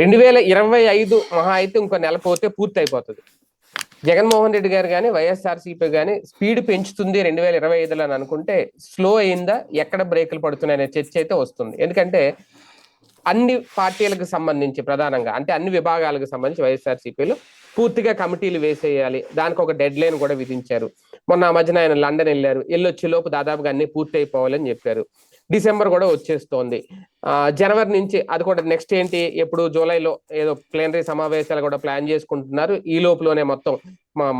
రెండు వేల ఇరవై ఐదు మహా అయితే ఇంకో నెల పోతే పూర్తి అయిపోతుంది జగన్మోహన్ రెడ్డి గారు కానీ వైఎస్ఆర్సీపీ కానీ స్పీడ్ పెంచుతుంది రెండు వేల ఇరవై ఐదులో అని అనుకుంటే స్లో అయిందా ఎక్కడ బ్రేకులు పడుతున్నాయి అనే చర్చ అయితే వస్తుంది. ఎందుకంటే అన్ని పార్టీలకు సంబంధించి ప్రధానంగా అంటే అన్ని విభాగాలకు సంబంధించి వైఎస్ఆర్సీపీలు పూర్తిగా కమిటీలు వేసేయాలి. దానికి ఒక డెడ్ లైన్ కూడా విధించారు. మొన్న మధ్యన ఆయన లండన్ వెళ్ళారు. వెళ్ళొచ్చే లోపు దాదాపుగా అన్ని పూర్తి అయిపోవాలని చెప్పారు. డిసెంబర్ కూడా వచ్చేస్తోంది. జనవరి నుంచి అది కూడా నెక్స్ట్ ఏంటి? ఎప్పుడు జూలైలో ఏదో ప్లేనరీ సమావేశాలు కూడా ప్లాన్ చేసుకుంటున్నారు. ఈ లోపులోనే మొత్తం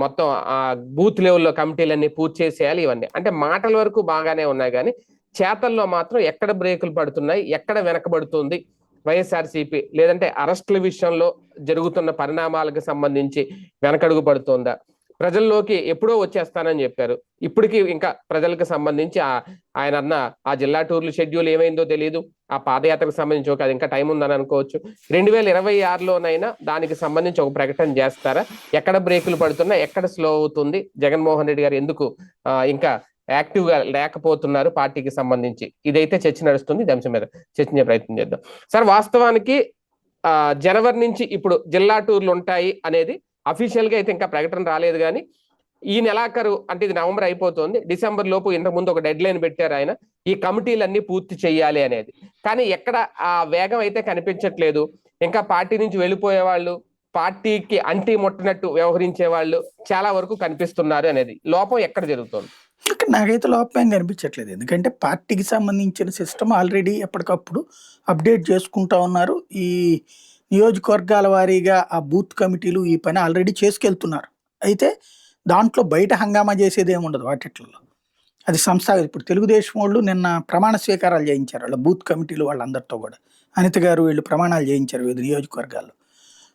మొత్తం ఆ బూత్ లెవెల్లో కమిటీలన్నీ పూర్తి చేసేయాలి ఇవన్నీ. అంటే మాటల వరకు బాగానే ఉన్నాయి కానీ చేతల్లో మాత్రం ఎక్కడ బ్రేకులు పడుతున్నాయి? ఎక్కడ వెనకబడుతుంది? వైఎస్ఆర్సీపీ లేదంటే అరెస్టుల విషయంలో జరుగుతున్న పరిణామాలకు సంబంధించి వెనకడుగు పడుతోందా? ప్రజల్లోకి ఎప్పుడో వచ్చేస్తానని చెప్పారు. ఇప్పటికీ ఇంకా ప్రజలకు సంబంధించి ఆ ఆయన అన్న ఆ జిల్లా టూర్లు షెడ్యూల్ ఏమైందో తెలియదు ఆ పాదయాత్రకు సంబంధించి ఒక అది ఇంకా టైం ఉందని అనుకోవచ్చు. రెండు వేల ఇరవై ఆరులోనైనా దానికి సంబంధించి ఒక ప్రకటన చేస్తారా? ఎక్కడ బ్రేకులు పడుతున్నా ఎక్కడ స్లో అవుతుంది? జగన్మోహన్ రెడ్డి గారు ఎందుకు ఇంకా యాక్టివ్గా లేకపోతున్నారు పార్టీకి సంబంధించి? ఇదైతే చర్చ నడుస్తుంది. ఈ అంశం మీద చర్చించే ప్రయత్నం చేద్దాం. సార్ వాస్తవానికి ఆ జనవరి నుంచి ఇప్పుడు జిల్లా టూర్లు ఉంటాయి అనేది అఫీషియల్గా అయితే ఇంకా ప్రకటన రాలేదు కానీ ఈ నెలాఖరు అంటే ఇది నవంబర్ అయిపోతుంది. డిసెంబర్ లోపు ఇంతకుముందు ఒక డెడ్ లైన్ పెట్టారు ఆయన. ఈ కమిటీలన్నీ పూర్తి చేయాలి అనేది. కానీ ఎక్కడ ఆ వేగం అయితే కనిపించట్లేదు. ఇంకా పార్టీ నుంచి వెళ్ళిపోయే వాళ్ళు పార్టీకి అంటి ముట్టనట్టు వ్యవహరించే వాళ్ళు చాలా వరకు కనిపిస్తున్నారు అనేది. లోపం ఎక్కడ జరుగుతుంది? నాకైతే లోపం కనిపించట్లేదు. ఎందుకంటే పార్టీకి సంబంధించిన సిస్టమ్ ఆల్రెడీ ఎప్పటికప్పుడు అప్డేట్ చేసుకుంటా ఉన్నారు. ఈ నియోజకవర్గాల వారీగా ఆ బూత్ కమిటీలు ఈ పని ఆల్రెడీ చేసుకెళ్తున్నారు. అయితే దాంట్లో బయట హంగామా చేసేది ఏమి ఉండదు వాటిట్లో. అది సంస్థ ఇప్పుడు తెలుగుదేశం వాళ్ళు నిన్న ప్రమాణ స్వీకారాలు చేయించారు వాళ్ళ బూత్ కమిటీలు వాళ్ళందరితో కూడా. అనిత గారు వీళ్ళు ప్రమాణాలు చేయించారు వివిధ నియోజకవర్గాల్లో.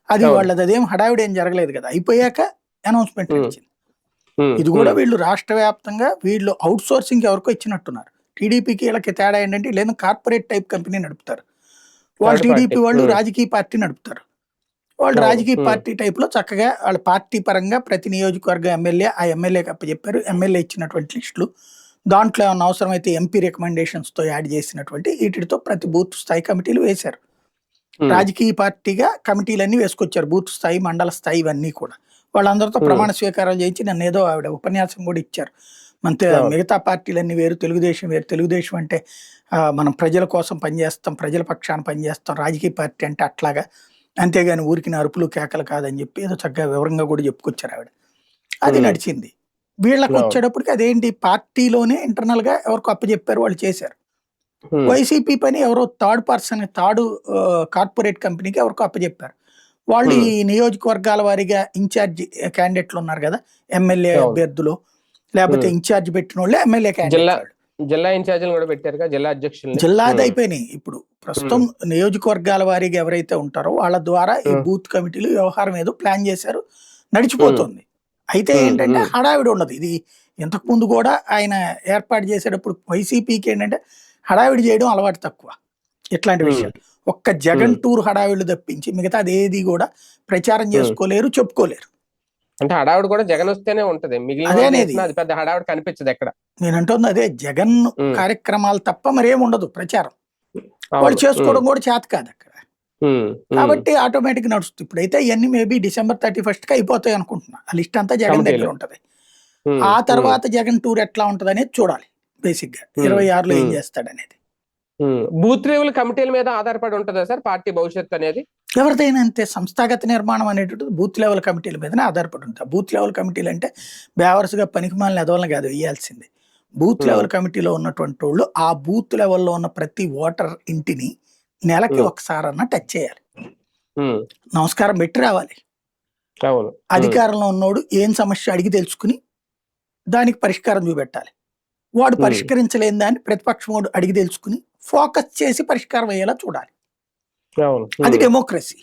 అది. వాళ్ళది అదేం హడావిడి ఏం జరగలేదు కదా. అయిపోయాక అనౌన్స్మెంట్. వచ్చింది. ఇది కూడా వీళ్ళు రాష్ట్ర వ్యాప్తంగా వీళ్ళు అవుట్ సోర్సింగ్ ఎవరికో ఇచ్చినట్టున్నారు. టీడీపీకి వీళ్ళకి తేడా ఏంటంటే లేదా కార్పొరేట్ టైప్ కంపెనీ నడుపుతారు. వాళ్ళు టీడీపీ. వాళ్ళు. రాజకీయ పార్టీ నడుపుతారు వాళ్ళు. రాజకీయ. పార్టీ టైప్లో చక్కగా వాళ్ళ పార్టీ పరంగా ప్రతి నియోజకవర్గ ఎమ్మెల్యే ఆ ఎమ్మెల్యేకి అప్పచెప్పారు ఎమ్మెల్యే ఇచ్చినటువంటి లిస్టులు దాంట్లో ఏమైనా అవసరమైతే ఎంపీ రికమెండేషన్స్తో యాడ్ చేసినటువంటి వీటితో ప్రతి బూత్ స్థాయి కమిటీలు వేశారు రాజకీయ పార్టీగా కమిటీలన్నీ వేసుకొచ్చారు బూత్ స్థాయి మండల స్థాయి ఇవన్నీ కూడా వాళ్ళందరితో. ప్రమాణ స్వీకారాలు చేయించి నన్ను ఏదో ఆవిడ ఉపన్యాసం కూడా ఇచ్చారు మన. మిగతా పార్టీలన్నీ వేరు తెలుగుదేశం వేరు తెలుగుదేశం అంటే మనం ప్రజల కోసం పనిచేస్తాం ప్రజల పక్షాన పనిచేస్తాం రాజకీయ పార్టీ అంటే అట్లాగా అంతేగాని ఊరికి అరుపులు కేకలు కాదని చెప్పి ఏదో చక్కగా వివరంగా కూడా చెప్పుకొచ్చారు ఆవిడ అది. నడిచింది వీళ్ళకి. వచ్చేటప్పటికి అదేంటి పార్టీలోనే ఇంటర్నల్గా ఎవరికి అప్పచెప్పారు వాళ్ళు చేశారు వైసీపీ పని ఎవరో థర్డ్ పర్సన్ థర్డ్ కార్పొరేట్ కంపెనీకి ఎవరికో అప్పచెప్పారు వాళ్ళు. ఈ నియోజకవర్గాల వారీగా ఇన్ఛార్జ్ క్యాండిడేట్లు ఉన్నారు కదా ఎమ్మెల్యే. అభ్యర్థులు లేకపోతే. ఇన్ఛార్జ్ పెట్టిన వాళ్ళే ఎమ్మెల్యే జిల్లా జిల్లా ఇన్ఛార్జీలు కూడా పెట్టారు జిల్లా అధ్యక్షులు జిల్లాది అయిపోయినాయి ఇప్పుడు ప్రస్తుతం నియోజకవర్గాల వారీగా ఎవరైతే ఉంటారో వాళ్ళ ద్వారా ఈ. బూత్ కమిటీలు వ్యవహారం ఏదో ప్లాన్ చేశారు నడిచిపోతుంది అయితే. ఏంటంటే. హడావిడి ఉండదు ఇది ఇంతకు ముందు కూడా ఆయన ఏర్పాటు చేసేటప్పుడు వైసీపీకి ఏంటంటే హడావిడి చేయడం అలవాటు తక్కువ ఇట్లాంటి. విషయాలు ఒక్క జగన్. టూర్ హడావిడి తప్పించి మిగతా ఏది కూడా ప్రచారం చేసుకోలేరు చెప్పుకోలేరు అంటే హడావుడు కూడా జగన్ వస్తేనే ఉంటది. మిగిలిన అదే పెద్ద హడావుడు కనిపించదు ఎక్కడ. నేను అంటుంది అదే జగన్. కార్యక్రమాలు తప్ప మరేం ఉండదు ప్రచారం. వాళ్ళు చేసుకోవడం కూడా చేత కాదు అక్కడ. కాబట్టి ఆటోమేటిక్ నడుస్తుంది. ఇప్పుడైతే ఇవన్నీ మేబీ డిసెంబర్ థర్టీ ఫస్ట్కి అయిపోతాయి అనుకుంటున్నా. ఆ లిస్ట్ అంతా జగన్ దగ్గర. ఉంటది. ఆ తర్వాత జగన్ టూర్ ఎట్లా ఉంటది అనేది చూడాలి బేసిక్గా. ఇరవై ఆరులో ఏం Hmm. బూత్ లెవెల్ కమిటీల మీద ఆధారపడి ఉంటుందా సార్? పార్టీ భవిష్యత్తు అనేది? ఎవరిదైనా అంతే సంస్థాగత నిర్మాణం అనేటువంటిది బూత్ లెవెల్ కమిటీల మీదనే ఆధారపడి ఉంటుంది. బూత్ లెవెల్ కమిటీలు అంటే బేవర్స్గా పనికిమాలిన ఎదవలని కాదు వేయాల్సింది బూత్ Hmm. లెవెల్ కమిటీలో ఉన్నటువంటి వాళ్ళు ఆ బూత్ లెవెల్లో ఉన్న ప్రతి ఓటర్ ఇంటిని నెలకి Hmm. ఒకసారన్నా టచ్ చేయాలి. ఉమ్, నమస్కారం పెట్టి రావాలి. అధికారంలో ఉన్నోడు ఏం సమస్య అడిగి తెలుసుకుని దానికి పరిష్కారం చూపెట్టాలి. వాడు Hmm. పరిష్కరించలేని దాన్ని ప్రతిపక్షం వాడు అడిగి తెలుసుకుని ఫోకస్ చేసి పరిష్కారం అయ్యేలా చూడాలి. అది డెమోక్రసీ.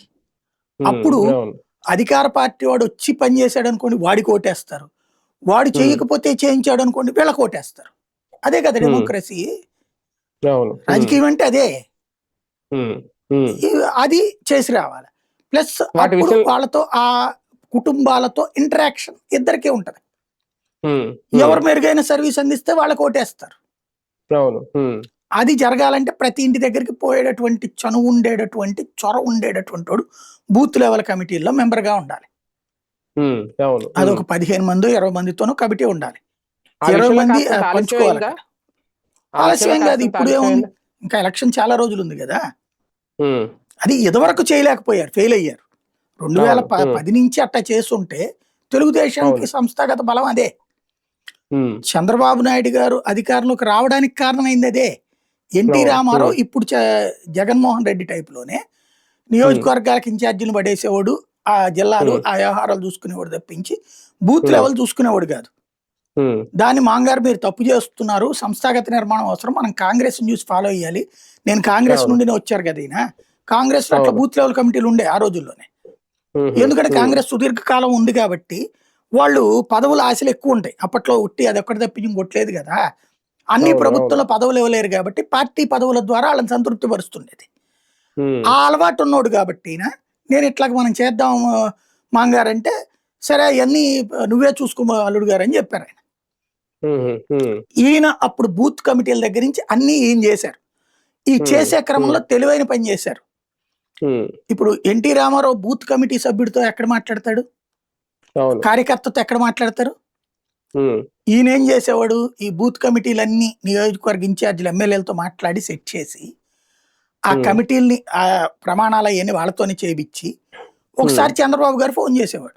అప్పుడు అధికార పార్టీ వాడు వచ్చి పని చేశాడు అనుకోండి వాడికి ఓటేస్తారు. వాడు చేయకపోతే చేయించాడు అనుకోండి వీళ్ళకి ఓటేస్తారు. అదే కదా. డెమోక్రసీ. రాజకీయం అంటే అదే. అది చేసి రావాలి. ప్లస్ అప్పుడు వాళ్ళతో ఆ కుటుంబాలతో ఇంటరాక్షన్ ఇద్దరికీ ఉంటది. ఎవరు మెరుగైన సర్వీస్ అందిస్తే వాళ్ళకి ఓటేస్తారు. అది జరగాలంటే ప్రతి ఇంటి దగ్గరికి పోయేటటువంటి చనువు ఉండేటటువంటి చొర ఉండేటటువంటి వాడు బూత్ లెవెల్ కమిటీల్లో మెంబర్గా ఉండాలి. అది. ఒక పదిహేను మంది ఇరవై మందితోనూ కమిటీ ఉండాలి. ఇరవై మంది పంచుకోవాలి ఆలస్యం కాదు ఇప్పుడు ఏముంది? ఇంకా ఎలక్షన్ చాలా రోజులు ఉంది కదా అది ఇదివరకు చేయలేకపోయారు ఫెయిల్ అయ్యారు. రెండు వేల. పది నుంచి అట్టా చేస్తుంటే తెలుగుదేశానికి. సంస్థాగత బలం అదే. చంద్రబాబు నాయుడు గారు అధికారంలోకి రావడానికి కారణమైంది అదే. N T. రామారావు. ఇప్పుడు జగన్మోహన్ రెడ్డి టైపులోనే నియోజకవర్గాలకు ఇన్ఛార్జీలు పడేసేవాడు ఆ జిల్లాలు. ఆ వ్యవహారాలు చూసుకునేవాడు తప్పించి బూత్. లెవెల్ చూసుకునేవాడు కాదు దాన్ని మాంగారు మీరు తప్పు చేస్తున్నారు సంస్థాగత నిర్మాణం అవసరం మనం కాంగ్రెస్ న్యూస్ ఫాలో అయ్యాలి నేను కాంగ్రెస్. నుండినే వచ్చారు కదా ఈయన కాంగ్రెస్లో అట్లా. బూత్ లెవెల్ కమిటీలు ఉండే ఆ రోజుల్లోనే ఎందుకంటే కాంగ్రెస్ సుదీర్ఘకాలం ఉంది కాబట్టి వాళ్ళు పదవుల ఆశలు ఎక్కువ ఉంటాయి అప్పట్లో ఉట్టి అది ఒక్కటి తప్పించి ఇంకొట్టలేదు కదా అన్ని ప్రభుత్వంలో పదవులు ఇవ్వలేరు కాబట్టి పార్టీ పదవుల ద్వారా వాళ్ళని సంతృప్తి పరుస్తుండేది ఆ అలవాటు ఉన్నోడు కాబట్టి నేను ఇట్లా మనం చేద్దాం మాంగారంటే సరే అవన్నీ నువ్వే చూసుకో అల్లుడు గారు అని చెప్పారు ఆయన. ఈయన అప్పుడు బూత్ కమిటీల దగ్గర నుంచి అన్ని ఈయన చేశారు. ఈ. చేసే క్రమంలో తెలివైన పని చేశారు. ఇప్పుడు N T Ramarao booth committee సభ్యుడితో ఎక్కడ మాట్లాడతాడు? కార్యకర్తతో ఎక్కడ మాట్లాడతారు? ఈయన ఏం చేసేవాడు? ఈ బూత్ కమిటీలన్నీ నియోజకవర్గ ఇన్ఛార్జీలు ఎమ్మెల్యేలతో మాట్లాడి సెట్ చేసి ఆ. కమిటీల్ని ఆ ప్రమాణాలు అవన్నీ వాళ్ళతోనే చేయించి ఒకసారి చంద్రబాబు గారు ఫోన్ చేసేవాడు.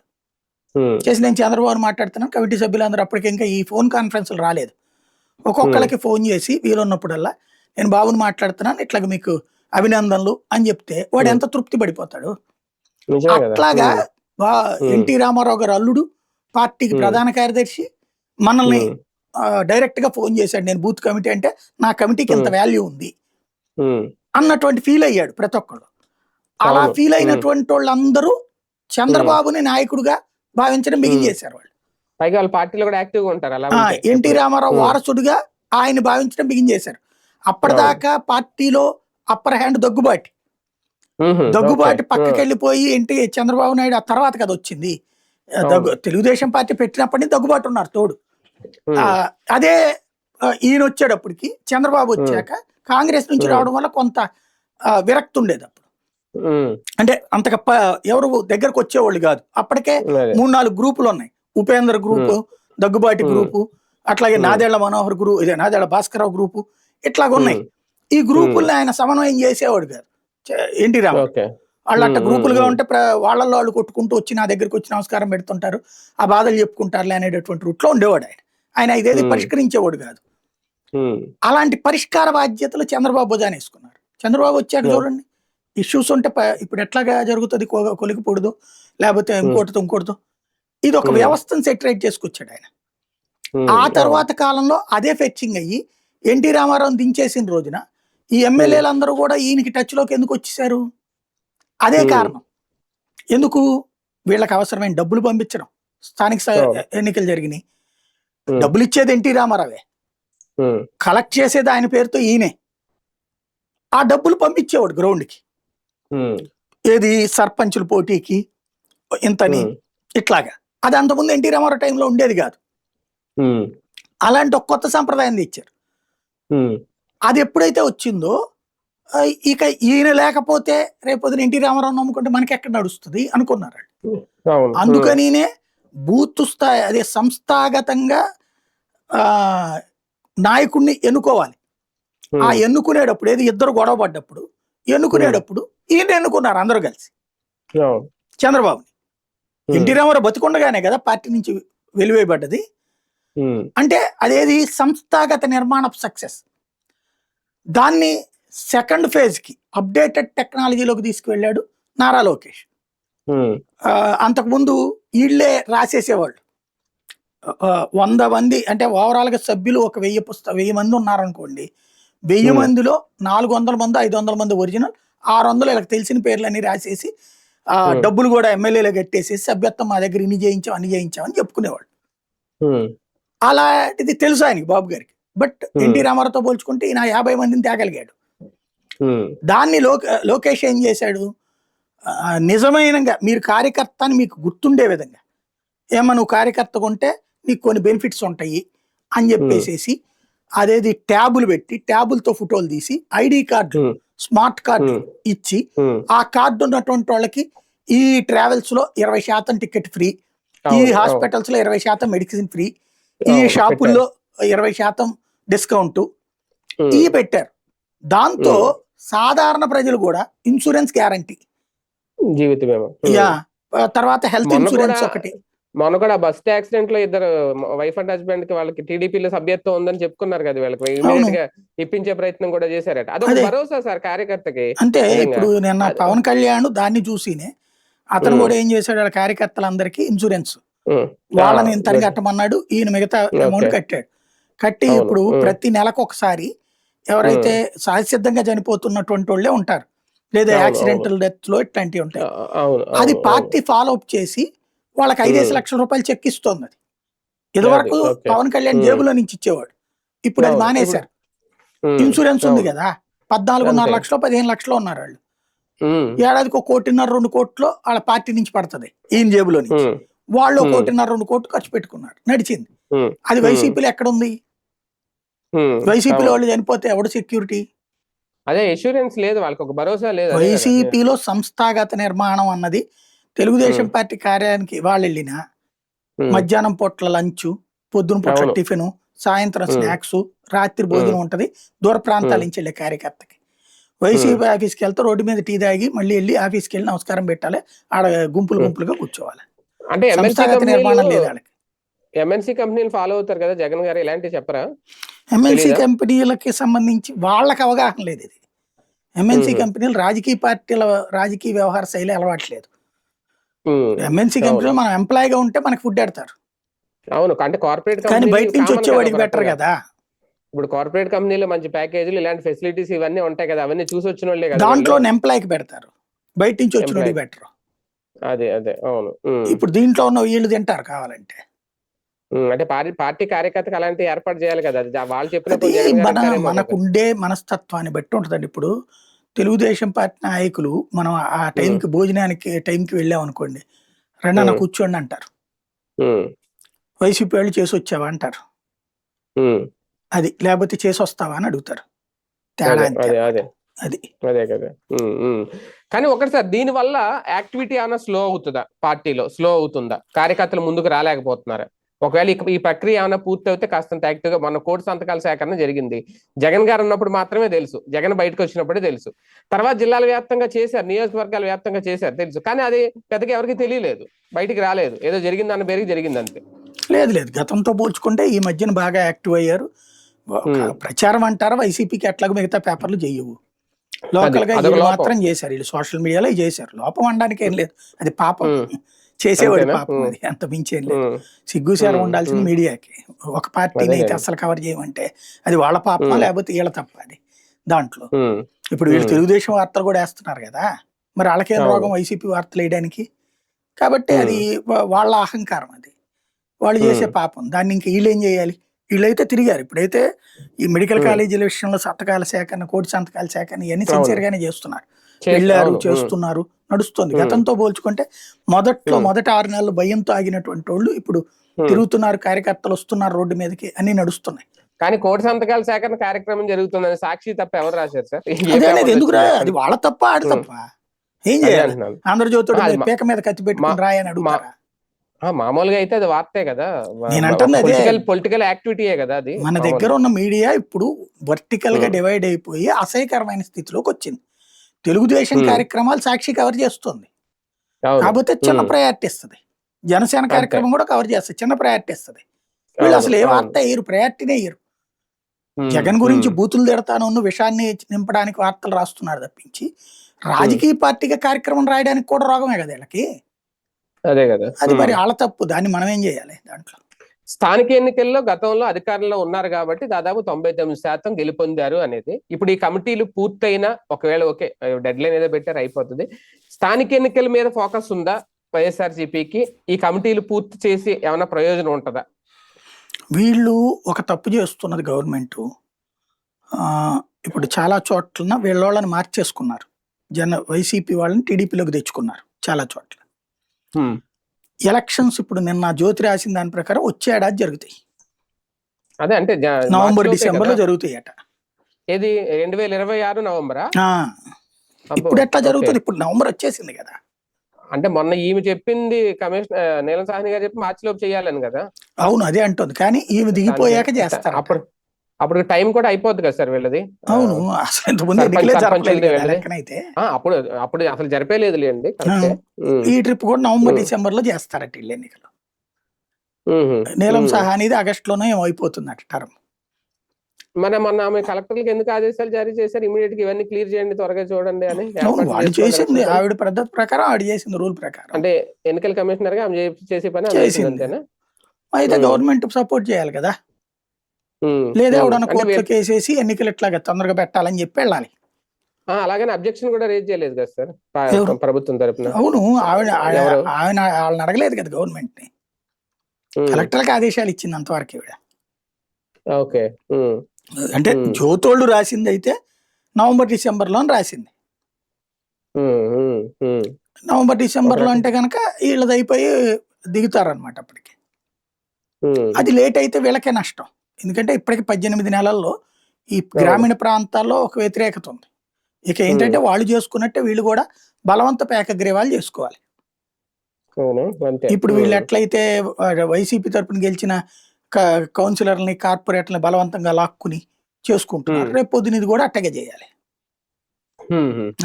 చేసి నేను చంద్రబాబు మాట్లాడుతున్నాను కమిటీ సభ్యులందరూ అప్పటికి ఇంకా ఈ ఫోన్ కాన్ఫరెన్స్లు రాలేదు. ఒక్కొక్కరికి ఫోన్ చేసి వీలున్నప్పుడల్లా నేను బాబుని మాట్లాడుతున్నాను ఇట్లా మీకు అభినందనలు అని చెప్తే వాడు. ఎంత తృప్తి పడిపోతాడు? అట్లాగా. ఎన్టీ రామారావు గారు అల్లుడు పార్టీకి. ప్రధాన కార్యదర్శి మనల్ని డైరెక్ట్గా ఫోన్ చేశాడు. నేను బూత్ కమిటీ అంటే నా కమిటీకి ఇంత. వాల్యూ ఉంది? అన్నటువంటి ఫీల్ అయ్యాడు ప్రతి ఒక్కళ్ళు. అలా. ఫీల్. అయినటువంటి వాళ్ళందరూ చంద్రబాబుని నాయకుడిగా భావించడం బిగిన్ Hmm. చేశారు వాళ్ళు. పైగా వాళ్ళ పార్టీలో కూడా యాక్టివ్గా ఉంటారు అలా ఎన్టీ. రామారావు. వారసుడిగా ఆయన భావించడం బిగిన్ చేశారు అప్పటిదాకా పార్టీలో అప్పర్ హ్యాండ్ దగ్గుబాటి. దగ్గుబాటి. పక్కకి వెళ్ళిపోయి ఎన్టీ చంద్రబాబు నాయుడు ఆ తర్వాత కదా వచ్చింది తెలుగుదేశం పార్టీ పెట్టినప్పటి నుంచి దగ్గుబాటు ఉన్నారు తోడు. అదే ఈయన వచ్చేటప్పటికి చంద్రబాబు వచ్చాక కాంగ్రెస్ నుంచి. రావడం వల్ల కొంత విరక్తి ఉండేది అప్పుడు. అంటే అంతగా ఎవరు దగ్గరకు వచ్చేవాళ్ళు కాదు. అప్పటికే. మూడు నాలుగు గ్రూపులు ఉన్నాయి. ఉపేంద్ర గ్రూపు దగ్గుబాటి. గ్రూపు అట్లాగే. నాదేళ్ళ మనోహర్ గ్రూప్ ఇదే నాదేళ్ళ భాస్కరరావు గ్రూపు ఇట్లాగ ఉన్నాయి. ఈ గ్రూపుల్ని ఆయన సమన్వయం చేసేవాడు కాదు. N T Ramarao. ఓకే. వాళ్ళు అట్ట గ్రూపులుగా ఉంటే వాళ్ళల్లో వాళ్ళు కొట్టుకుంటూ వచ్చి నా దగ్గరికి వచ్చి నమస్కారం పెడుతుంటారు. ఆ బాధలు చెప్పుకుంటారులే అనేటటువంటి రూట్లో ఉండేవాడు ఆయన. ఆయన ఇదేది. పరిష్కరించేవాడు కాదు అలాంటి పరిష్కార బాధ్యతలు చంద్రబాబు భుజాన వేసుకున్నారు చంద్రబాబు Yeah. చూడండి ఇష్యూస్ ఉంటే ఇప్పుడు ఎట్లాగా జరుగుతుంది కొలికిపొడదు లేకపోతే ఇంకోటితో ఇంకోటితో ఇది ఒక. వ్యవస్థను సెటరేట్ చేసుకొచ్చాడు ఆయన ఆ తర్వాత కాలంలో అదే ఫెచ్చింగ్ అయ్యి ఎన్టీ రామారావు దించేసిన రోజున ఈ ఎమ్మెల్యేలు అందరూ కూడా ఈయనకి టచ్లోకి ఎందుకు వచ్చేసారు అదే. కారణం ఎందుకు వీళ్ళకి అవసరమైన డబ్బులు పంపించడం స్థానిక. ఎన్నికలు జరిగినాయి. డబ్బులు ఇచ్చేది ఎన్టీ రామారావే కలెక్ట్ చేసేది ఆయన పేరుతో ఈయనే. ఆ డబ్బులు పంపించేవాడు గ్రౌండ్కి. ఏది సర్పంచుల పోటీకి ఇంతని ఇట్లాగా. అది అంతకుముందు ఎన్టీ రామారావు టైంలో ఉండేది కాదు. అలాంటి ఒక కొత్త సంప్రదాయం తెచ్చారు. ఉమ్, అది ఎప్పుడైతే వచ్చిందో ఇక ఈయన లేకపోతే రేపొద్దున ఎన్టీ రామారావు నమ్ముకుంటే మనకి ఎక్కడ నడుస్తుంది అనుకున్నారు అందుకనినే బూత్ స్థాయి అదే సంస్థాగతంగా ఆ నాయకుడిని ఎన్నుకోవాలి. ఆ ఎన్నుకునేటప్పుడు ఏది ఇద్దరు గొడవ పడ్డప్పుడు ఎన్నుకునేటప్పుడు ఈయన ఎన్నుకున్నారు అందరూ కలిసి. చంద్రబాబుని. ఎన్టీ రామారావు బతికుండగానే కదా పార్టీ నుంచి వెలివేయబడ్డది అంటే అదేది సంస్థాగత నిర్మాణ సక్సెస్. దాన్ని సెకండ్ ఫేజ్కి అప్డేటెడ్ టెక్నాలజీలోకి తీసుకువెళ్ళాడు నారా లోకేష్. అంతకుముందు వీళ్ళే రాసేసేవాళ్ళు. వంద మంది అంటే ఓవరాల్గా సభ్యులు ఒక వెయ్యి పుస్తక వెయ్యి మంది ఉన్నారనుకోండి వెయ్యి. మందిలో నాలుగు వందల మంది ఐదు వందల మంది ఒరిజినల్ ఆరు వందలు ఇలా తెలిసిన పేర్లన్నీ రాసేసి ఆ, Hmm. డబ్బులు కూడా ఎమ్మెల్యేలు కట్టేసేసి సభ్యత్వం మా దగ్గర ఇన్ని చేయించాం అన్ని చేయించాం అని చెప్పుకునేవాళ్ళు. అలాంటిది తెలుసు ఆయనకి బాబు గారికి. బట్. ఎన్టీ రామారావుతో పోల్చుకుంటే ఈయన యాభై మందిని తేగలిగాడు. దాన్ని లోక లోకేష్ ఏం చేశాడు? నిజమైనగా మీరు కార్యకర్త అని మీకు గుర్తుండే విధంగా. ఏమో నువ్వు కార్యకర్తగా ఉంటే నీకు కొన్ని బెనిఫిట్స్ ఉంటాయి అని చెప్పేసేసి అదేది ట్యాబులు పెట్టి ట్యాబులతో ఫోటోలు తీసి ఐడి కార్డు స్మార్ట్ కార్డు ఇచ్చి. ఆ కార్డు ఉన్నటువంటి వాళ్ళకి ఈ ట్రావెల్స్లో ఇరవై శాతం టికెట్ ఫ్రీ ఈ హాస్పిటల్స్లో ఇరవై శాతం మెడిసిన్ ఫ్రీ ఈ షాపుల్లో ఇరవై శాతం డిస్కౌంట్ ఈ పెట్టారు. దాంతో. సాధారణ ప్రజలు కూడా ఇన్సూరెన్స్ గ్యారంటీ జీవిత బీమా. యా. తర్వాత హెల్త్ ఇన్సూరెన్స్ ఒకటి. మొన్న కూడా బస్ యాక్సిడెంట్లో ఇద్దరు వైఫ్ అండ్ హస్బెండ్కి వాళ్ళకి టీడీపీలో సభ్యత్వం ఉందని చెప్పుకున్నారు కదా వీళ్ళకి. ఇమీడియట్గా ఇప్పించే ప్రయత్నం కూడా చేశారట. అదొక అదే. భరోసా సార్ కార్యకర్తకి. అంటే. ఇప్పుడు నిన్న పవన్ కళ్యాణ్ దాన్ని చూసినే అతను. కూడా ఏం చేశాడు వాళ్ళ కార్యకర్తలందరికీ ఇన్సూరెన్స్ వాళ్ళని ఇంత కట్టమన్నాడు ఈయన మిగతా అమౌంట్. కట్టాడు. కట్టి ఇప్పుడు. ప్రతి నెలకు ఒకసారి ఎవరైతే సహజసిద్ధంగా చనిపోతున్నటువంటి వాళ్ళే ఉంటారు. లేదా యాక్సిడెంటల్ డెత్లో ఇట్లాంటివి ఉంటాయి అది పార్టీ ఫాలో అప్ చేసి వాళ్ళకి ఐదేసి. లక్షల రూపాయలు చెక్ ఇస్తోంది అది ఇదివరకు. పవన్ కళ్యాణ్. జేబులో నుంచి ఇచ్చేవాడు ఇప్పుడు అది మానేశారు ఇన్సూరెన్స్ ఉంది. కదా పద్నాలుగున్నర. లక్షలు పదిహేను లక్షలు ఉన్నారు వాళ్ళు ఏడాదికి ఒక కోటిన్నర రెండు కోట్లు వాళ్ళ పార్టీ నుంచి పడుతుంది ఈయన జేబులో నుంచి వాళ్ళు. కోటిన్నర రెండు కోట్లు ఖర్చు పెట్టుకున్నారు నడిచింది అది. వైసీపీలో ఎక్కడ ఉంది ఉమ్, వైసీపీలో. వాళ్ళు చనిపోతే ఎవడు సెక్యూరిటీ అదే ఇన్సూరెన్స్ లేదు వాళ్ళకి ఒక భరోసా లేదు. వైసీపీలో సంస్థాగత నిర్మాణం అన్నది తెలుగుదేశం. పార్టీ కార్యాలయానికి వాళ్ళు వెళ్ళినా మధ్యాహ్నం పూట్ల లంచ్ పొద్దున పూట్ల. టిఫిన్ సాయంత్రం. స్నాక్స్ రాత్రి భోజనం ఉంటది దూర ప్రాంతాల. నుంచి వెళ్ళే కార్యకర్తకి వైసీపీ ఆఫీస్కి వెళ్తే రోడ్డు మీద టీ తాగి మళ్ళీ వెళ్ళి ఆఫీస్కి వెళ్ళి నమస్కారం పెట్టాలి ఆడ గుంపులు. గుంపులుగా కూర్చోవాలి అంటే సంస్థాగత నిర్మాణం లేదు వాళ్ళకి ఎంఎన్సీ కంపెనీలు ఫాలో అవుతారు కదా జగన్ గారు ఇలాంటివి చెప్పరా? ఎంఎన్సీ? కంపెనీలకి సంబంధించి వాళ్ళకి అవగాహన లేదు ఇది. ఎంఎన్సీ. కంపెనీలు రాజకీయ పార్టీల రాజకీయ వ్యవహార శైలి అలవాట్లేదు. ఎంఎన్సీ. కంపెనీలో మనం ఎంప్లాయీగా ఉంటే మనకి ఫుడ్ పెడతారు. అవును అంటే కార్పొరేట్ కానీ బయట నుంచి వచ్చేవాడికి బెటర్ కదా ఇప్పుడు కార్పొరేట్ కంపెనీలో మంచి ప్యాకేజీలు ఇలాంటి ఫెసిలిటీస్ ఇవన్నీ ఉంటాయి కదా అవన్నీ చూసి వచ్చిన వాళ్ళే కదా దాంట్లో. ఎంప్లాయీకి పెడతారు. బయట నుంచి Employee. బెటర్ అదే అదే అవును. ఇప్పుడు దీంట్లో ఉన్న వీళ్ళు తింటారు కావాలంటే. అంటే పార్టీ పార్టీ కార్యకర్తకు అలాంటి ఏర్పాటు చేయాలి కదా. వాళ్ళు చెప్పినప్పుడు. మనకు ఉండే మనస్తత్వాన్ని బట్టి ఉంటుందండి. ఇప్పుడు తెలుగుదేశం పార్టీ నాయకులు మనం ఆ టైంకి భోజనానికి టైంకి వెళ్ళాం అనుకోండి. రెండన్న. కూర్చోండి అంటారు. వైసీపీ వాళ్ళు చేసి వచ్చావా అంటారు. అది లేకపోతే చేసి వస్తావా అని అడుగుతారు. తేడా అదే అదే కదా. కానీ ఒకటి సార్ దీని వల్ల యాక్టివిటీ అన్న స్లో అవుతుందా? పార్టీలో స్లో అవుతుందా? కార్యకర్తలు ముందుకు రాలేకపోతున్నారు? ఒకవేళ ఈ ప్రక్రియ ఏమైనా పూర్తి అయితే కాస్తంత యాక్టివ్గా మన కోటి సంతకాల సేకరణ జరిగింది. జగన్ గారు ఉన్నప్పుడు మాత్రమే తెలుసు. జగన్ బయటకు వచ్చినప్పుడే తెలుసు. తర్వాత జిల్లాల వ్యాప్తంగా చేశారు. నియోజకవర్గాల వ్యాప్తంగా చేశారు. తెలుసు. కానీ అది పెద్దగా ఎవరికి తెలియలేదు. బయటికి రాలేదు. ఏదో జరిగింది అన్న పేరుకి జరిగింది అంతే లేదు లేదు. గతంతో పోల్చుకుంటే ఈ మధ్యన బాగా యాక్టివ్ అయ్యారు. ప్రచారం అంటారా? వైసీపీకి ఎట్లాగో మిగతా పేపర్లు చేయవు లోకల్గా. మాత్రం చేశారు. వీళ్ళు సోషల్ మీడియాలో చేశారు. లోపం అనడానికి ఏం లేదు. అది పాపం. చేసేవాడి? పాపం. అది అంత మించి లేదు సిగ్గుసేరం మ్మ్. మీడియాకి ఒక పార్టీని అయితే. అసలు కవర్ చేయమంటే అది వాళ్ళ మ్మ్. లేకపోతే వీళ్ళ తప్ప అది దాంట్లో ఇప్పుడు వీళ్ళు. తెలుగుదేశం వార్తలు కూడా వేస్తున్నారు కదా మరి వాళ్ళకేం. రోగం వైసీపీ వార్తలు వేయడానికి కాబట్టి అది వాళ్ళ అహంకారం అది వాళ్ళు చేసే. పాపం దాన్ని ఇంక వీళ్ళు ఏం చేయాలి వీళ్ళైతే తిరిగారు ఇప్పుడైతే ఈ మెడికల్. కాలేజీల విషయంలో సంతకాల సేకరణ కోటి సంతకాల సేకరణ ఇవన్నీ అవును. సిన్సియర్ గానే చేస్తున్నారు చేస్తా- వెళ్ళారు చేస్తున్నారు నడుస్తుంది. గతంతో పోల్చుకుంటే మొదట్లో. మొదటి ఆరు నెలలు భయంతో ఆగినటువంటి వాళ్ళు ఇప్పుడు. తిరుగుతున్నారు కార్యకర్తలు వస్తున్నారు రోడ్డు మీదకి అన్ని నడుస్తున్నాయి కానీ కోటి సంతకాల సేకరణ కార్యక్రమం జరుగుతుందని సాక్షి తప్ప ఎవరు రాశారు సార్ అదే అనేది ఎందుకురా? అది వాళ్ళ తప్ప ఆడి. తప్ప ఏం చేయాలి అంటున్నాను. ఆంధ్రజ్యోతుడు ఆ, అది మా- పీక మీద కత్తి పెట్టుకుని రాయని అడుగుతారా మామూలుగా అయితే అది వార్తే కదా నేను. పొలిటికల్ పొలిటికల్ యాక్టివిటీయే కదా అది మన. దగ్గర ఉన్న మీడియా ఇప్పుడు వర్టికల్గా. డివైడ్ అయిపోయి అసహ్యకరమైన స్థితిలోకి వచ్చింది తెలుగుదేశం. కార్యక్రమాలు సాక్షి కవర్ చేస్తుంది. కాకపోతే చిన్న. ప్రయారిటీ ఇస్తుంది జనసేన. కార్యక్రమం కూడా కవర్ చేస్తుంది చిన్న ప్రయారిటీ ఇస్తుంది వీళ్ళు అసలు ఏ. వార్త వేయరు ప్రయారిటీనే వేయరు జగన్ గురించి. బూతులు తిడతాను ఉన్న విషయాన్ని నింపడానికి వార్తలు రాస్తున్నారు తప్పించి రాజకీయ పార్టీగా కార్యక్రమం రాయడానికి కూడా రోగమే కదా వీళ్ళకి అదే కదా అది మరి. వాళ్ళ తప్పు దాన్ని మనం ఏం చేయాలి దాంట్లో స్థానిక ఎన్నికల్లో గతంలో అధికారంలో ఉన్నారు కాబట్టి దాదాపు తొంభై తొమ్మిది శాతం గెలుపొందారు అనేది. ఇప్పుడు ఈ కమిటీలు పూర్తయినా ఒకవేళ ఓకే డెడ్ లైన్ ఏదో పెట్టారు అయిపోతుంది. స్థానిక ఎన్నికల మీద ఫోకస్ ఉందా వైఎస్ఆర్సీపీకి? ఈ కమిటీలు పూర్తి చేసి ఏమైనా ప్రయోజనం ఉంటుందా? వీళ్ళు ఒక తప్పు చేస్తున్నది గవర్నమెంట్. ఇప్పుడు చాలా చోట్ల వీళ్ళని మార్చేసుకున్నారు. జన వైసీపీ వాళ్ళని టీడీపీలోకి తెచ్చుకున్నారు చాలా చోట్ల. ఎలక్షన్స్ ఇప్పుడు నిన్న జ్యోతి రాసిన దాని ప్రకారం వచ్చే ఏడాది జరుగుతాయి. అదే అంటే నవంబర్ డిసెంబర్లో కదా? జరుగుతాయట. ఏది? రెండు వేల ఇరవై ఆరు నవంబరా? ఇప్పుడు ఎట్లా. జరుగుతుంది? ఇప్పుడు నవంబర్ వచ్చేసింది కదా. అంటే మొన్న ఈమె చెప్పింది కమిషనర్ నీలం సాహ్ని గారు చెప్పి మార్చిలోపు చేయాలని కదా? అవును అదే అంటుంది. కానీ ఈమె దిగిపోయాక చేస్తారు అప్పుడు అప్పుడు టైం కూడా అయిపోద్ది కదా సార్ వీళ్ళది. అవును అప్పుడు అప్పుడు అసలు జరిపేలేదు లేండి ఈ ట్రిప్ కూడా నవంబర్. డిసెంబర్లో చేస్తారట ఎన్నికలు. నీలం. సహా అనేది ఆగస్ట్లోనే ఏమో అయిపోతుందట టర్మ్. మన మొన్న ఆమె కలెక్టర్లకు ఎందుకు ఆదేశాలు జారీ చేశారు? ఇమీడియట్గా ఇవన్నీ క్లియర్ చేయండి త్వరగా చూడండి అని. వాళ్ళు చేసింది ఆవిడ పద్ధతి ప్రకారం ఆవిడ చేసింది రూల్ ప్రకారం. అంటే ఎన్నికల కమిషనర్గా ఆమె చేసే పని చేసింది. అయితే. గవర్నమెంట్ సపోర్ట్ చేయాలి కదా. లేదా. ఎవడన్నా కోర్టులో కేసేసి ఎన్నికలు ఇట్లాగా తొందరగా పెట్టాలని చెప్పి వెళ్ళాలి అలాగని అబ్జెక్షన్ కూడా రేజ్ చేయలేదు కదా సార్? ప్రభుత్వం తరపున. అవును. ఆవిడ ఆవిడ- వాళ్ళని అడగలేదు కదా గవర్నమెంట్ని ఉమ్, కలెక్టర్కి ఆదేశాలు ఇచ్చింది అంతవరకు ఈవిడ. ఓకే. అంటే. జ్యోతోళ్ళు రాసింది అయితే నవంబర్ డిసెంబర్లో రాసింది. నవంబర్ డిసెంబర్లో అంటే కనుక వీళ్ళది అయిపోయి దిగుతారనమాట అప్పటికి అది లేట్ అయితే వీళ్ళకే నష్టం. ఎందుకంటే ఇప్పటికి పద్దెనిమిది నెలల్లో ఈ గ్రామీణ ప్రాంతాల్లో ఒక వ్యతిరేకత ఉంది. ఇక ఏంటంటే వాళ్ళు చేసుకున్నట్టే వీళ్ళు కూడా బలవంతపు ఏకగ్రీవాలు చేసుకోవాలి. ఇప్పుడు వీళ్ళు ఎట్లయితే వైసీపీ తరపున గెలిచిన కౌన్సిలర్ని కార్పొరేటర్ని బలవంతంగా లాక్కుని చేసుకుంటున్నారు. రేపు పొద్దున ఇది కూడా అట్టగే చేయాలి.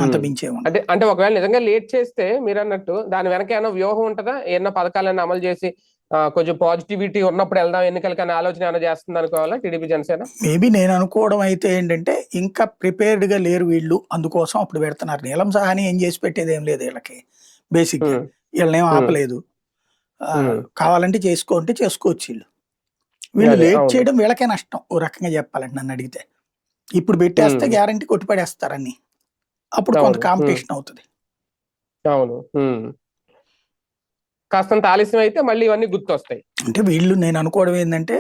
అంత. అంటే అంటే ఒకవేళ నిజంగా లేట్ చేస్తే మీరు అన్నట్టు దాని వెనక ఏమైనా వ్యూహం ఉంటుందా? ఏమన్నా పథకాలను అమలు చేసి కొంచెం పాజిటివిటీ ఉన్నప్పుడు వెళ్దాం. ఎన్నికలకన్నా ఆలోచన ఏమైనా చేస్తుంది అనుకోవాలా? టీడీపీ జనసేన? మేబీ నేను అనుకోవడం అయితే ఏంటంటే ఇంకా ప్రిపేర్డ్గా లేరు వీళ్ళు. అందుకోసం అప్పుడు పెడుతున్నారు. నీలం సహాని ఏం చేసి పెట్టేది ఏం లేదు వీళ్ళకి. బేసిక్ ఉమ్, వీళ్ళని ఏం Hmm. ఆపలేదు. Hmm. కావాలంటే చేసుకో అంటే చేసుకోవచ్చు వీళ్ళు. వీళ్ళు లేట్. చేయడం వీళ్ళకే నష్టం. ఓ రకంగా చెప్పాలంటే నన్ను అడిగితే. ఇప్పుడు పెట్టేస్తే Hmm. గ్యారంటీ కొట్టిపడేస్తారని అప్పుడు కొంత. కాంపిటీషన్ అవుతుంది. అవును. కాస్తంత ఆలస్యం అయితే మళ్ళీ ఇవన్నీ గుర్తొస్తాయి అంటే వీళ్ళు నేను అనుకోవడం ఏంటంటే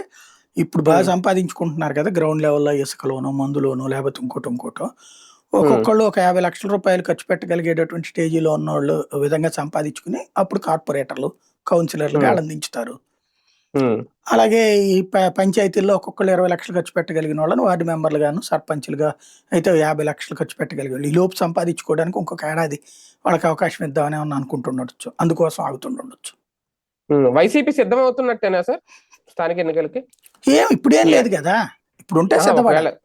ఇప్పుడు బాగా. సంపాదించుకుంటున్నారు కదా గ్రౌండ్ లెవెల్లో ఇసుకలోనో మందులోనో లేకపోతే ఇంకోటి ఇంకోటో ఒక్కొక్కళ్ళు ఒక యాభై లక్షల రూపాయలు ఖర్చు పెట్టగలిగేటటువంటి స్టేజీలో ఉన్న వాళ్ళు విధంగా సంపాదించుకుని అప్పుడు కార్పొరేటర్లు కౌన్సిలర్లు Hmm. ఉమ్, అలాగే ఈ ప- పంచాయతీల్లో ఒక్కొక్కళ్ళు ఇరవై లక్షలు ఖర్చు పెట్టగలిగిన వాళ్ళని వార్డు మెంబర్లు గాను సర్పంచులుగా అయితే యాభై లక్షలు ఖర్చు పెట్టగలిగే వాళ్ళు. ఈ లోపు సంపాదించుకోవడానికి ఇంకొక ఏడాది వాళ్ళకి అవకాశం ఇద్దామని ఏమన్నా అనుకుంటుండొచ్చు. అందుకోసం ఆగుతుండొచ్చు ఉమ్. YCP సిద్ధమవుతున్నట్టేనా sir? స్థానిక ఎన్నికలకి? ఏం ఇప్పుడేం లేదు కదా. ఇప్పుడు ఉంటే ఆ, సిద్ధపడాలి. ఒకవేళ-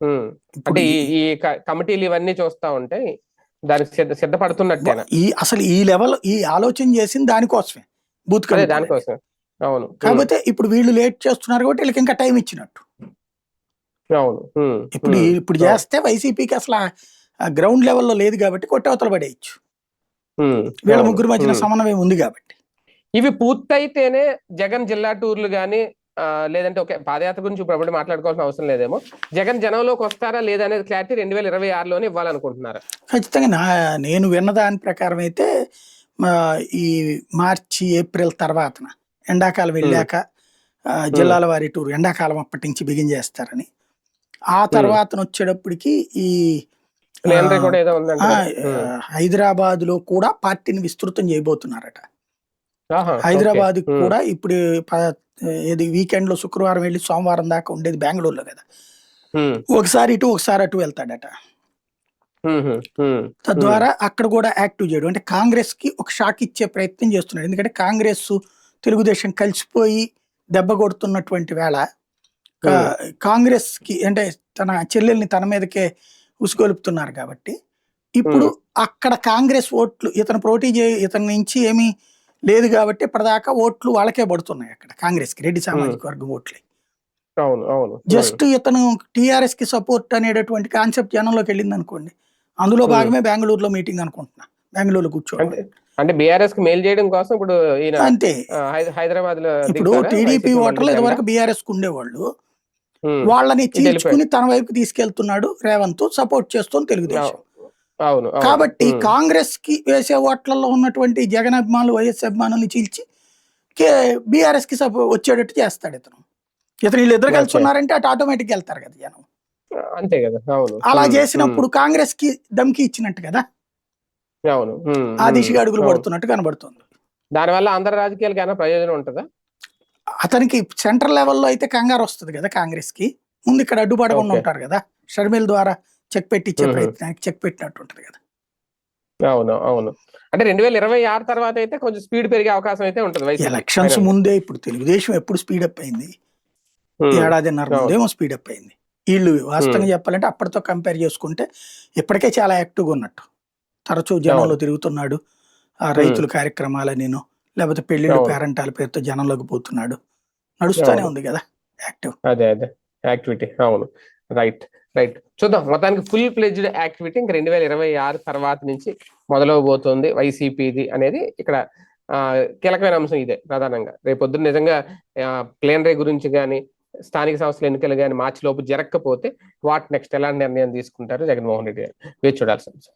ఉమ్. ఇప్పుడు అంటే ఈ ఈ- ఈ క- కమిటీలు ఇవన్నీ చూస్తా ఉంటే దానికి సిద్ధ సిద్ధపడుతున్నట్టేనా? ఈ అసలు ఈ లెవెల్ ఈ ఆలోచన చేసింది దానికోసమే. బూత్ అదే కమిటీ దానికోసం అవును. కాకపోతే ఇప్పుడు వీళ్ళు లేట్ చేస్తున్నారు కాబట్టి వీళ్ళకి ఇంకా టైం ఇచ్చినట్టు. అవును. ఇప్పుడు ఇప్పుడు చేస్తే వైసీపీకి అసలు గ్రౌండ్ లెవెల్లో లేదు కాబట్టి కొట్టవతలు పడేయచ్చు. వీళ్ళ ముగ్గురు మధ్యన. సమన్వయం ఉంది కాబట్టి. ఇవి పూర్తయితేనే జగన్ జిల్లా టూర్లు గాని ఆ, లేదంటే ఒక పాదయాత్ర గురించి ఇప్పుడు మాట్లాడుకోవాల్సిన అవసరం లేదేమో. జగన్ జనంలోకి వస్తారా లేదా అనేది క్లారిటీ రెండు వేల ఇరవై ఆరులోనే ఇవ్వాలనుకుంటున్నారు? ఖచ్చితంగా నా నేను విన్న దాని ప్రకారం అయితే ఈ మార్చి ఏప్రిల్ తర్వాతన. ఎండాకాలం వెళ్ళాక జిల్లాల వారి టూర్ ఎండాకాలం అప్పటి నుంచి బిగిన్ చేస్తారని. ఆ తర్వాత వచ్చేటప్పటికి ఈ హైదరాబాద్లో కూడా పార్టీని విస్తృతం చేయబోతున్నారట. హైదరాబాద్ కూడా ఇప్పుడు ఏది వీకెండ్లో శుక్రవారం వెళ్ళి సోమవారం దాకా ఉండేది బెంగళూరులో కదా. ఒకసారి ఇటు ఒకసారి అటు వెళ్తాడట. తద్వారా అక్కడ కూడా యాక్టివ్ చేయడం. అంటే కాంగ్రెస్కి ఒక షాక్ ఇచ్చే ప్రయత్నం చేస్తున్నాడు. ఎందుకంటే కాంగ్రెస్ తెలుగుదేశం కలిసిపోయి దెబ్బ కొడుతున్నటువంటి వేళ కా- కాంగ్రెస్కి అంటే తన చెల్లెల్ని తన మీదకే ఉసుగొలుపుతున్నారు కాబట్టి ఇప్పుడు అక్కడ కాంగ్రెస్ ఓట్లు ఇతను పోటీ చే ఇతని నుంచి ఏమీ లేదు కాబట్టి ఇప్పటిదాకా ఓట్లు వాళ్ళకే పడుతున్నాయి అక్కడ కాంగ్రెస్కి రెడ్డి సామాజిక వర్గం ఓట్లే. అవును అవును. జస్ట్ ఇతను టిఆర్ఎస్కి సపోర్ట్ అనేటటువంటి కాన్సెప్ట్ జనంలోకి వెళ్ళింది అనుకోండి అందులో. భాగమే బెంగళూరులో మీటింగ్ అనుకుంటున్నా బెంగళూరులో కూర్చోవడం. అంటే బీఆర్ఎస్కి మెయిల్ చేయడం కోసం ఇప్పుడు అంతే. హైదరాబాద్లో ఇప్పుడు? టీడీపీ ఓటర్లు ఇదివరకు బీఆర్ఎస్కు ఉండేవాళ్ళు. వాళ్ళని. చీల్చుకుని తన వైపు తీసుకెళ్తున్నాడు రేవంత్ సపోర్ట్ చేస్తుంది తెలుగుదేశం. అవును కాబట్టి కాంగ్రెస్కి వేసే ఓట్లలో ఉన్నటువంటి జగన్ అభిమానులు వైఎస్ అభిమానుల్ని చీల్చి కే బీఆర్ఎస్కి వచ్చేటట్టు చేస్తాడు ఇతను. ఇతను వీళ్ళు ఇద్దరు కలిసి. ఉన్నారంటే అటు ఆటోమేటిక్ వెళ్తారు కదా జనం. అంతే కదా అలా చేసినప్పుడు కాంగ్రెస్కి దమ్కి ఇచ్చినట్టు కదా? ఆ దిశగా అడుగులు. పడుతున్నట్టు కనబడుతుంది దానివల్ల ఆంధ్ర రాజకీయాలకు ఏమైనా ప్రయోజనం ఉంటుందా అతనికి సెంట్రల్ లెవెల్లో అయితే కంగారు వస్తుంది కదా కాంగ్రెస్కి ముందు ఇక్కడ అడ్డుపడకుండా. ఉంటారు కదా షర్మిల ద్వారా చెక్ పెట్టించే Mhm. ప్రయత్నానికి చెక్ పెట్టినట్టు ఉంటుంది కదా అవును అవును అంటే రెండు వేల ఇరవై ఆరు తర్వాత అయితే కొంచెం స్పీడ్ పెరిగే అవకాశం అయితే ఉంటుంది ఎలక్షన్స్. ముందే ఇప్పుడు తెలుగుదేశం ఎప్పుడు స్పీడప్ అయింది Hmm. ఏడాదిన్నర. ముందేమో స్పీడప్ అయింది వీళ్ళు వాస్తవంగా చెప్పాలంటే అప్పటితో కంపేర్ చేసుకుంటే ఇప్పటికే చాలా యాక్టివ్గా ఉన్నట్టు తరచూ జనంలో తిరుగుతున్నాడు. ఆ రైతుల కార్యక్రమాల నేను లేకపోతే పెళ్ళిళ్ళు. పేరెంటాల పేరుతో జనంలోకి పోతున్నాడు. నడుస్తూనే. ఉంది కదా యాక్టివ్. అదే అదే. యాక్టివిటీ. అవును. Right right. చూద్దాం. మొత్తానికి ఫుల్ ప్లెజ్డ్ యాక్టివిటీ ఇంక రెండు వేల ఇరవై ఆరు తర్వాత నుంచి మొదలవబోతోంది వైసీపీది అనేది ఇక్కడ ఆ, కీలకమైన అంశం ఇదే ప్రధానంగా. రేపు పొద్దున్న నిజంగా ప్లేనరీ గురించి కానీ స్థానిక సంస్థల ఎన్నికలు కానీ మార్చి లోపు జరగకపోతే వాట్ నెక్స్ట్ ఎలాంటి నిర్ణయం తీసుకుంటారు జగన్మోహన్ రెడ్డి గారు? వేచి చూడాల్సిన అంశం